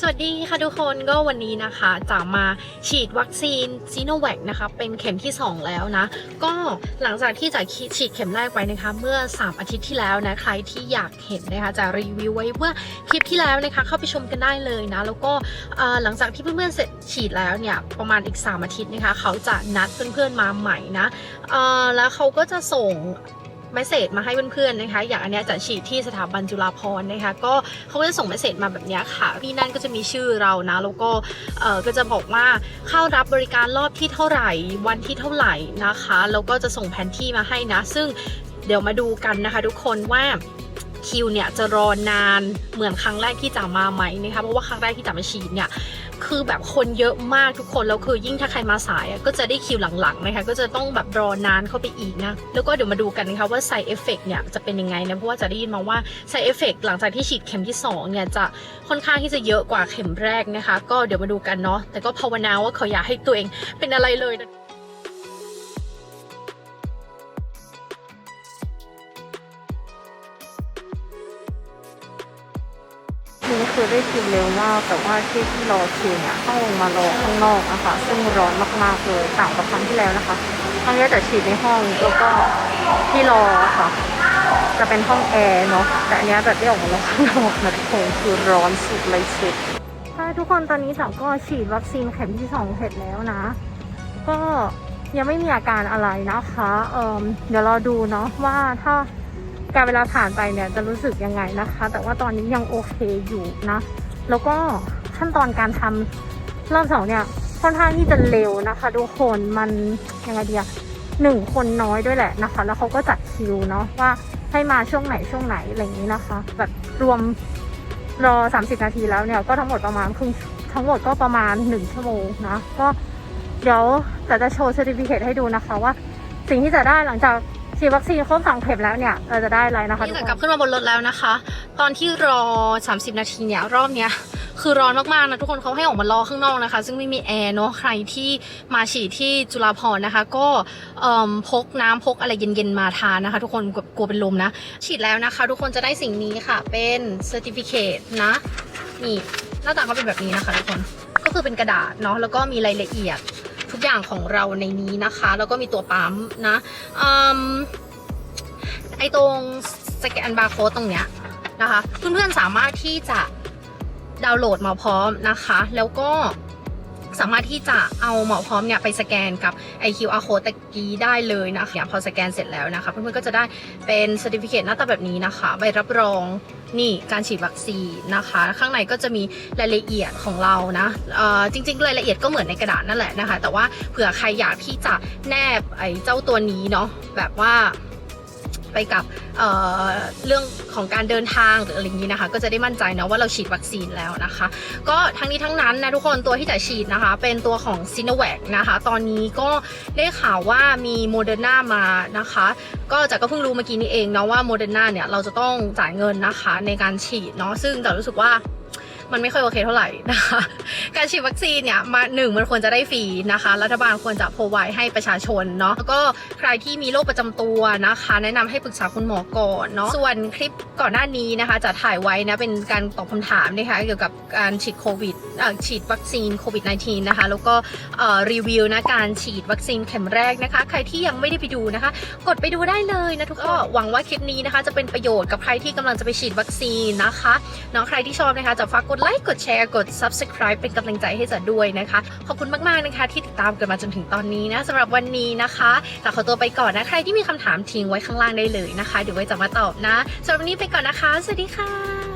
สวัสดีค่ะทุกคนก็วันนี้นะคะจะมาฉีดวัคซีนซีโนแวคนะคะเป็นเข็มที่ 2 แล้วนะ ก็หลังจากที่จะฉีดเข็มแรกไปนะคะ เมื่อ 3 อาทิตย์ที่แล้วนะใครที่อยากเห็นนะคะจะรีวิวไว้เมื่อคลิปที่แล้วนะคะเข้าไปชมกันได้เลยนะ แล้วก็หลังจากที่เพื่อนๆเสร็จฉีดแล้วเนี่ยประมาณอีก 3 อาทิตย์นะคะ เขาจะนัดเพื่อนๆมาใหม่นะแล้วเขาก็จะส่ง เมสเซจมาให้เพื่อนๆนะคะ อย่างอันเนี้ยจะฉีดที่สถาบันจุฬาภรณ์นะคะ ก็เขาก็จะส่งเมสเซจมาแบบนี้ค่ะที่นั่นก็จะมีชื่อเรานะแล้วก็เออก็จะบอกว่าเข้ารับบริการรอบที่เท่าไหร่ วันที่เท่าไหร่นะคะแล้วก็จะส่งแผนที่มาให้นะ ซึ่งเดี๋ยวมาดูกันนะคะ ทุกคนว่าคิวเนี่ยจะรอนานเหมือนครั้งแรกที่จะมาไหมนะคะเพราะว่าครั้งแรกที่จะมาฉีดเนี่ย คือแบบคนเยอะมากทุกคนแล้วคือยิ่งถ้าใครมาสายอะก็จะได้คิวหลังๆนะคะ ก็จะต้องแบบรอนานเข้าไปอีกนะ แล้วก็เดี๋ยวมาดูกันนะคะว่าไซเอฟเฟกเนี่ยจะเป็นยังไงนะเพราะว่าจะได้ยินมาว่าไซเอฟเฟกหลังจากที่ฉีดเข็มที่สองเนี่ยจะค่อนข้างที่จะเยอะกว่าเข็มแรกนะคะ ก็เดี๋ยวมาดูกันเนาะแต่ก็ภาวนาว่าเขาอยากให้ตัวเองเป็นอะไรเลยนะ นี่คือได้คิวเร็วมาก แต่ว่าที่ที่รอคิวเนี่ยต้องลงมารอข้างนอกนะคะซึ่งร้อนมากๆเลยต่างกับครั้งที่แล้วนะคะครั้งนี้จะฉีดในห้องแล้วก็ที่รอค่ะ จะเป็นห้องแอร์เนาะแต่อันนี้แบบได้ออกมารอข้างนอกนะทุกคนคือร้อนสุดเลยสุดค่ะทุกคนตอนนี้จ๋าก็ฉีดวัคซีนเข็มที่สองเสร็จแล้วนะ ก็ยังไม่มีอาการอะไรนะคะเอ่มเดี๋ยวรอดูเนาะว่าถ้า การเวลาผ่านไปเนี่ยจะรู้สึกยังไงนะคะ แต่ว่าตอนนี้ยังโอเคอยู่นะ แล้วก็ขั้นตอนการทำรอบสองเนี่ยค่อนข้างที่จะเร็วนะคะทุกคนมันยังไงเดียหนึ่งคนน้อยด้วยแหละนะคะ แล้วเขาก็จัดคิวเนาะว่าให้มาช่วงไหนช่วงไหนอะไรอย่างนี้นะคะ แบบรวมรอ 30 นาทีแล้วเนี่ยก็ทั้งหมดประมาณครึ่งทั้งหมดก็ประมาณ 1 ชั่วโมงนะ ก็เดี๋ยวจะจะโชว์เซอร์ติฟิเคให้ดูนะคะว่า สิ่งที่จะได้หลังจาก ฉีดวัคซีนครบสองเข็มแล้วเนี่ยเราจะได้อะไรนะคะนี่ทุกจะคนกลับขึ้นมาบนรถแล้วนะคะ ตอนที่รอ 30 นาทีเนี่ยรอบเนี้ยคือร้อนมากๆนะทุกคนเขาให้ออกมารอข้างนอกนะคะ ซึ่งไม่มีแอร์เนาะใครที่มาฉีดที่จุฬาภรณ์นะคะ ก็เอิ่มพกน้ำพกอะไรเย็นๆมาทานนะคะ ทุกคนกลัวกลัวเป็นลมนะ ฉีดแล้วนะคะ ทุกคนจะได้สิ่งนี้ค่ะ เป็นเซอร์ติฟิเคตนะนี่หน้าตาเขาเป็นแบบนี้นะคะ ทุกคนก็คือเป็นกระดาษเนาะแล้วก็มีรายละเอียด ทุกอย่างของเราในนี้นะคะ แล้วก็มีตัวปั๊มนะอืมไอตรงสแกนบาร์โค้ดตรงเนี้ยนะคะเพื่อนๆสามารถที่จะดาวน์โหลดหมอพร้อมนะคะ แล้วก็สามารถที่จะเอาหมอพร้อมเนี่ยไปสแกนกับไอ QR code ตะกี้ได้เลยนะคะพอสแกนเสร็จแล้วนะคะ เพื่อนๆก็จะได้เป็นสติฟิเคตหน้าตาแบบนี้นะคะ ใบรับรอง นี่การฉีดวัคซีนนะคะ ข้างในก็จะมีรายละเอียดของเรานะเอ่อจริงๆรายละเอียดก็เหมือนในกระดาษนั่นแหละนะคะ แต่ว่าเผื่อใครอยากที่จะแนบไอ้เจ้าตัวนี้เนาะแบบว่า ไปกับเเรื่องของการเดินทางหรืออะไรอย่างนี้นะคะ ก็จะได้มั่นใจนะว่าเราฉีดวัคซีนแล้วนะคะ ก็ทั้งนี้ทั้งนั้นนะทุกคนตัวที่จะฉีดนะคะ เป็นตัวของซินแวคนะคะ ตอนนี้ก็ได้ข่าวว่ามีโมเดอร์นามานะคะ ก็จะก็เพิ่งรู้เมื่อกี้นี้เองเนาะว่าโมเดอร์นาเนี่ยเราจะต้องจ่ายเงินนะคะในการฉีดเนาะซึ่งแต่รู้สึกว่า มันไม่ค่อยโอเคเท่าไหร่นะคะ การฉีดวัคซีนเนี่ยมาหนึ่งมันควรจะได้ฟรีนะคะ รัฐบาลควรจะพรไวให้ประชาชนเนาะแล้วก็ใครที่มีโรคประจำตัวนะคะ แนะนำให้ปรึกษาคุณหมอก่อนเนาะส่วนคลิปก่อนหน้านี้นะคะจะถ่ายไว้นะเป็นการตอบคำถามนะคะเกี่ยวกับการฉีดโควิดเอ่อฉีดวัคซีนโควิด -19 นะคะ แล้วก็เอ่อรีวิวนะการฉีดวัคซีนเข็มแรกนะคะ ใครที่ยังไม่ได้ไปดูนะคะ กดไปดูได้เลยนะทุกคนหวังว่าคลิปนี้นะคะ จะเป็นประโยชน์กับใครที่กำลังจะไปฉีดวัคซีนนะคะเนาะใครที่ชอบนะคะจะฝากกดไลค์กดแชร์กด subscribe เป็นกำลังใจให้จ๋าด้วยนะคะ ขอบคุณมากๆนะคะ ที่ติดตามกันมาจนถึงตอนนี้นะสำหรับวันนี้นะคะจ๋าขอตัวไปก่อนนะ ใครที่มีคำถามทิ้งไว้ข้างล่างได้เลยนะคะ เดี๋ยวไว้จะมาตอบนะสำหรับวันนี้ไปก่อนนะคะ สวัสดีค่ะ